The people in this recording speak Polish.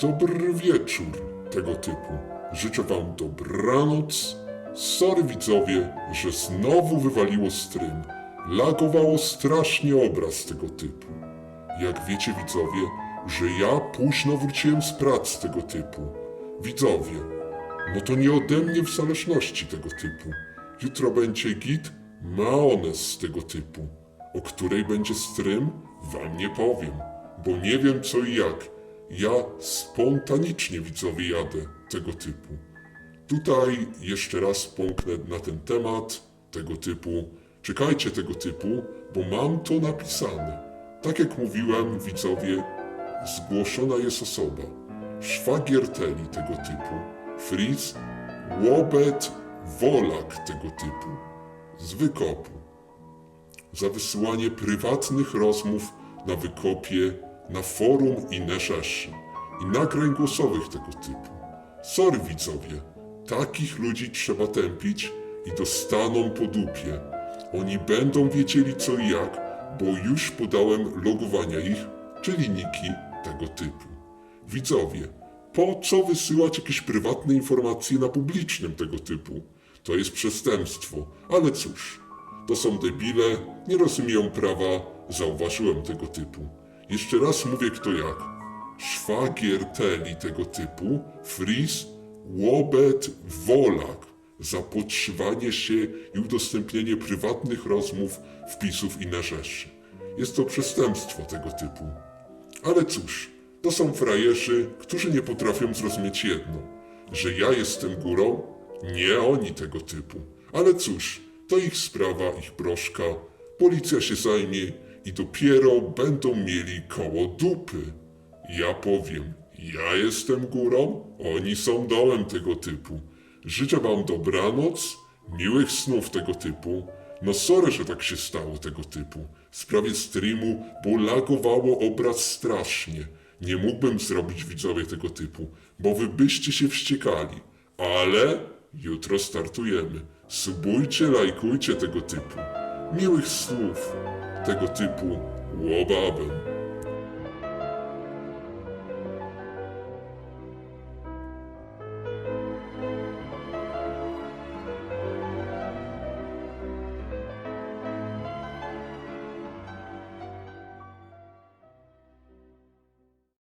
dobry wieczór tego typu. Życzę wam dobranoc. Sorry widzowie, że znowu wywaliło stream. Lagowało strasznie obraz tego typu. Jak wiecie widzowie, że ja późno wróciłem z prac tego typu. Widzowie, no to nie ode mnie w zależności tego typu. Jutro będzie git maonez z tego typu. O której będzie stream, wam nie powiem, bo nie wiem co i jak. Ja spontanicznie widzowie jadę tego typu. Tutaj jeszcze raz pomknę na ten temat tego typu. Czekajcie tego typu, bo mam to napisane. Tak jak mówiłem, widzowie, zgłoszona jest osoba. Szwagier Teli tego typu. Fritz Łobet Wolak tego typu. Z wykopu. Za wysyłanie prywatnych rozmów na wykopie, na forum i na rzeszy. I nagrań głosowych tego typu. Sorry widzowie, takich ludzi trzeba tępić i dostaną po dupie. Oni będą wiedzieli co i jak, bo już podałem logowania ich, czyli niki tego typu. Widzowie, po co wysyłać jakieś prywatne informacje na publicznym tego typu? To jest przestępstwo, ale cóż, to są debile, nie rozumieją prawa, zauważyłem tego typu. Jeszcze raz mówię kto jak. Szwagier Teli tego typu, Fris, Łobet, Wolak za podszywanie się i udostępnienie prywatnych rozmów, wpisów i na. Jest to przestępstwo tego typu. Ale cóż, to są frajerzy, którzy nie potrafią zrozumieć jedno, że ja jestem górą, nie oni tego typu. Ale cóż, to ich sprawa, ich broszka, policja się zajmie i dopiero będą mieli koło dupy. Ja powiem, ja jestem górą, oni są dołem tego typu. Życzę wam dobranoc, miłych snów tego typu. No sorry, że tak się stało tego typu. W sprawie streamu, bo lagowało obraz strasznie. Nie mógłbym zrobić widzowie tego typu, bo wy byście się wściekali. Ale jutro startujemy. Subujcie, lajkujcie tego typu. Miłych snów tego typu łobabem.